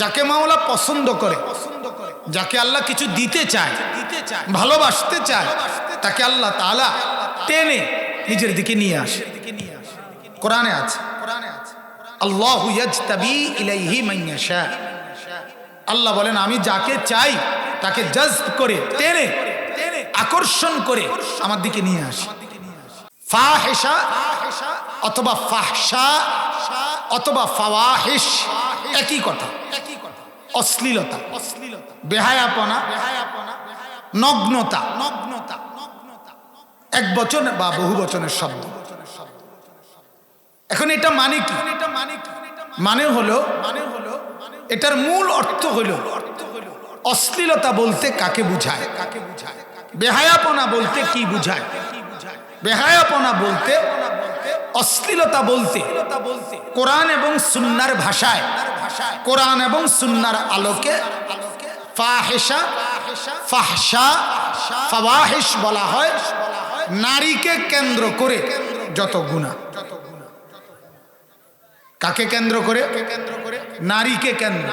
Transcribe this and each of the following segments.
যাকে মাওলা পছন্দ করে, যাকে আল্লাহ কিছু দিতে চায়, ভালোবাসতে চায়, তাকে আল্লাহ তাআলা টেনে নিজের দিকে নিয়ে আসে। কোরআনে আছে, আল্লাহ বলেন, আমি যাকে চাই, তাকে করে, টেনে, আকর্ষণ করে আমার দিকে নিয়ে আসি। অথবা ফাহসা অথবা ফাওয়াহিস একই কথা। অশ্লীলতা অশ্লীলতা বেহায়াপনা, নগ্নতা নগ্নতা এক বচন বা বহু বচনের শব্দ। এখন এটা মানে কি? মানে হলো মানে হলো এটার মূল অর্থ হলো, অশ্লীলতা বলতে কাকে বুঝায় কাকে বুঝায়? বেহায়াপনা বলতে কি বুঝায়? বেহায়াপনা বলতে অশ্লীলতা বলতে, কোরআন এবং সুন্নার ভাষায়, কোরআন এবং সুন্নার আলোকে বলা হয়। নারীকে কেন্দ্র করে যত গুণা। কাকে কেন্দ্র করে? নারীকে কেন্দ্র।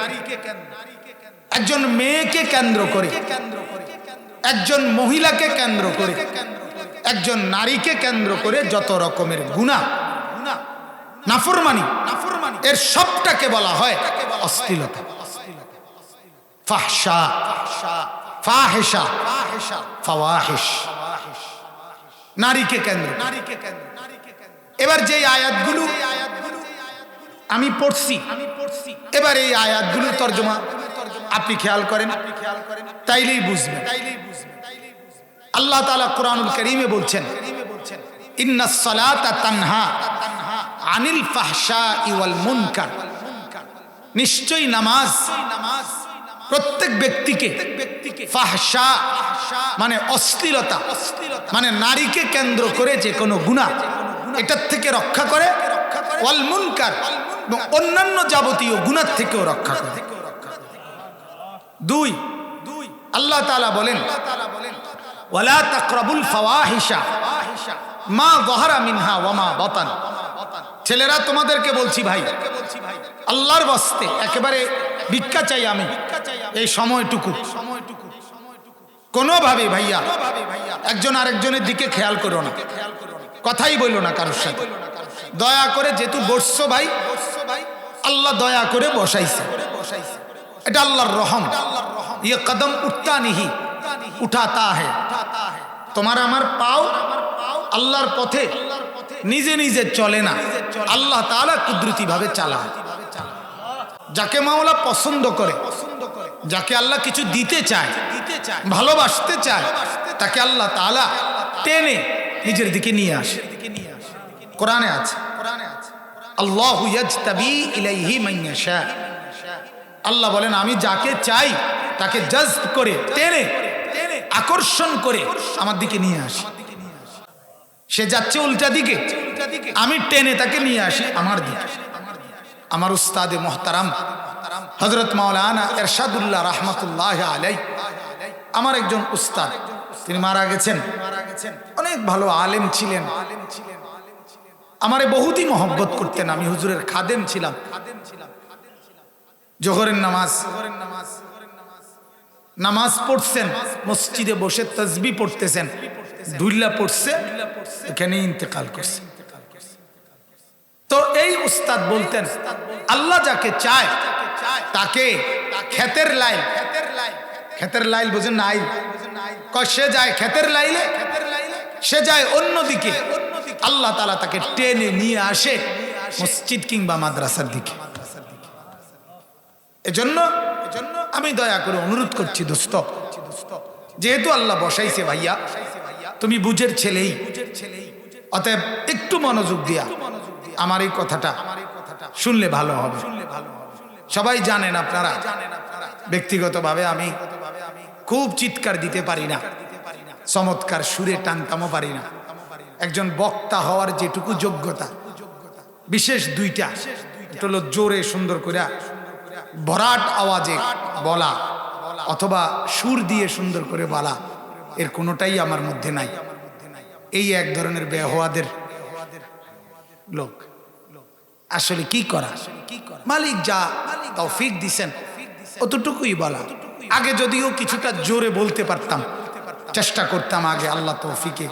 একজন মেয়েকে কেন্দ্র করে, একজন মহিলাকে কেন্দ্র করে একজন নারীকে কেন্দ্র করে যত রকমের গুণা, নাফরমানি, এর সবটাকে বলা হয় অশ্লীলতা। নারীকে কেন্দ্র নারীকে কেন্দ্র এবার যে আয়াতগুলো আমি পড়ছি, এবার এই আয়াতগুলো তর্জমা আপনি খেয়াল করেন, তাইলেই বুঝবেন। আল্লাহ তালা কোরআনুল করিমে বলছেন তানহা আনিল নিশ্চয়ই নামাজ প্রত্যেক ব্যক্তিকে মানে অশ্লীলতা মানে নারীকে কেন্দ্র করে যে কোনো গুণা, এটার থেকে রক্ষা করে, ওয়াল এবং অন্যান্য যাবতীয় গুণার থেকেও রক্ষা করে। দুই দুই, আল্লাহ তাআলা বলেন ওয়ালা তাকরাবুল ফাওয়াহিশা। মা গহরা মিনহা ওয়ামা বাতান। ছেলেরা তোমাদেরকে বলছি ভাই, আল্লাহর বস্তে একেবারে ভিক্ষা চাই আমি এই সময়টুকু। কোনোভাবে ভাইয়া, একজন আরেকজনের দিকে খেয়াল করো না। কথাই বলল না কারোর সাথে। দয়া করে যেহেতু বসছো ভাই, আল্লাহ দয়া করে বসাইছে। এটা আল্লাহর রহম। ইয়ে কদম উঠতা নিহি উঠাতা হে। তোমার আমার পাও আল্লাহর পথে নিজে নিজে চলে না। আল্লাহ তাআলা কুদরতি ভাবে চালায়। যাকে মাওলা পছন্দ করে, যাকে আল্লাহ কিছু দিতে চায়, ভালোবাসতে চায়, তাকে আল্লাহ তাআলা টেনে নিজের দিকে নিয়ে আসে। কোরআনে আছে, আল্লাহ আল্লাহ বলেন, আমি যাকে চাই তাকে জজব করে টেনে আকর্ষণ করে আমার দিকে নিয়ে আসি। সে যাচ্ছে উল্টা দিকে। আমি টেনে তাকে নিয়ে আসি আমার দিকে। আমার উস্তাদে মোহতারাম হজরত মাওলানা এরশাদুল্লাহ রহমতুল্লাহ আলাই আমার একজন উস্তাদ, তিনি মারা গেছেন। অনেক ভালো আলেম ছিলেন। আমারে বহুতই মহব্বত করতেন। আমি হুজুরের খাদেম ছিলাম। জোহরের নামাজ নামাজ পড়ছেন, মসজিদে বসে তসবি পড়তেছেন দুল্লা পড়ছে এখানে ইন্তেকাল করছে। তো এই উস্তাদ বলতেন, আল্লাহ যাকে চায়, তাকে ক্ষেতের লাইল ক্ষেতের লাইল বোঝেন নাই সে যায় ক্ষেতের লাইলে, সে যায় অন্যদিকে আল্লাহ তালা তাকে টেনে নিয়ে আসে মসজিদ কিংবা মাদ্রাসার দিকে। এজন্য আমি দয়া করে অনুরোধ করছি দোস্ত। যেহেতু আল্লাহ বসাইছে ভাইয়া, তুমি বুঝের ছেলেই। অতএব একটু মনোযোগ দিয়া আমার এই কথাটা শুনলে ভালো হবে। সবাই জানেন আপনারা, ব্যক্তিগতভাবে আমি খুব চিৎকার দিতে পারি না, চমৎকার সুরে টানতামও পারি না। একজন বক্তা হওয়ার যেটুকু যোগ্যতা, বিশেষ দুইটা হলো জোরে সুন্দর করে ভরাট আওয়াজে বলা অথবা সুর দিয়ে সুন্দর করে বলা, এর কোনোটাই আমার মধ্যে নাই। এই এক ধরনের বেহওয়াদের লোক। আসলে কি করা? মালিক যা তৌফিক দিছেন, অতটুকুই বলা। আগে যদিও কিছুটা জোরে বলতে পারতাম, চেষ্টা করতাম আগে আল্লাহ তৌফিকে।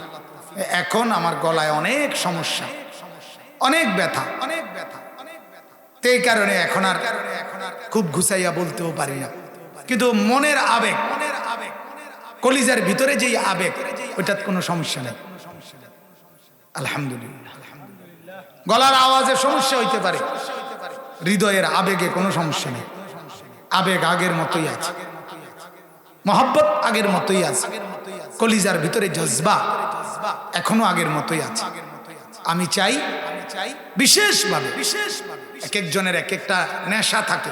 এখন আমার গলায় অনেক সমস্যা, অনেক ব্যথা অনেক ব্যথা এই কারণে এখন আর খুব ঘুষাইয়া বলতেও পারি না। কিন্তু মনের আবেগ, কলিজার ভিতরে যেই আবেগ, ওইটার কোনো সমস্যা নেই। আলহামদুলিল্লাহ। গলার আওয়াজে সমস্যা হইতে পারে, হৃদয়ের আবেগে কোনো সমস্যা নেই। আবেগ আগের মতোই আছে। মহব্বত আগের মতোই আছে। কলিজার ভিতরে জজবা এখনও আগের মতোই আছে। আমি চাই আমি চাই বিশেষভাবে বিশেষভাবে এক একজনের এক একটা নেশা থাকে।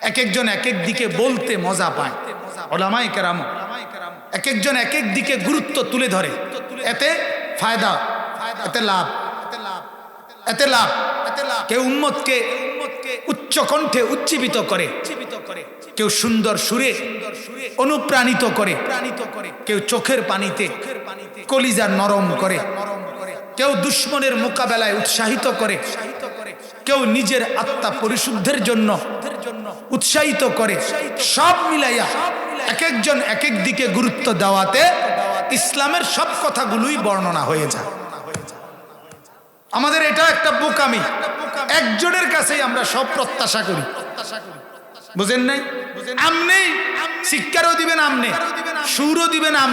এক একজন এক এক দিকে বলতে মজা পায়। ওলামাই কেরাম এক একজন এক এক দিকে গুরুত্ব তুলে ধরে। এতে ফায়দা, এতে লাভ এতে লাভ। কেউ উম্মতকে উচ্চ কণ্ঠে উজ্জীবিত করে। কেউ সুন্দর সুরে অনুপ্রাণিত করে। কেউ চোখের পানিতে কলিজা নরম করে। কেউ দুশ্মনের মোকাবেলায় উৎসাহিত করে। কেউ নিজের আত্মা পরিশুদ্ধের জন্য উৎসাহিত করে, সব মিলাইয়া এক একজন এক এক দিকে গুরুত্ব দেওয়াতে ইসলামের সব কথাগুলোই বর্ণনা হয়ে যায়। আমাদের এটা একটা বোকামি। একজনের কাছেই আমরা সব প্রত্যাশা করি। বুঝেন নাই? আমনে শিক্ষারও দিবেন আমনে, সুরও দিবেন আমনে।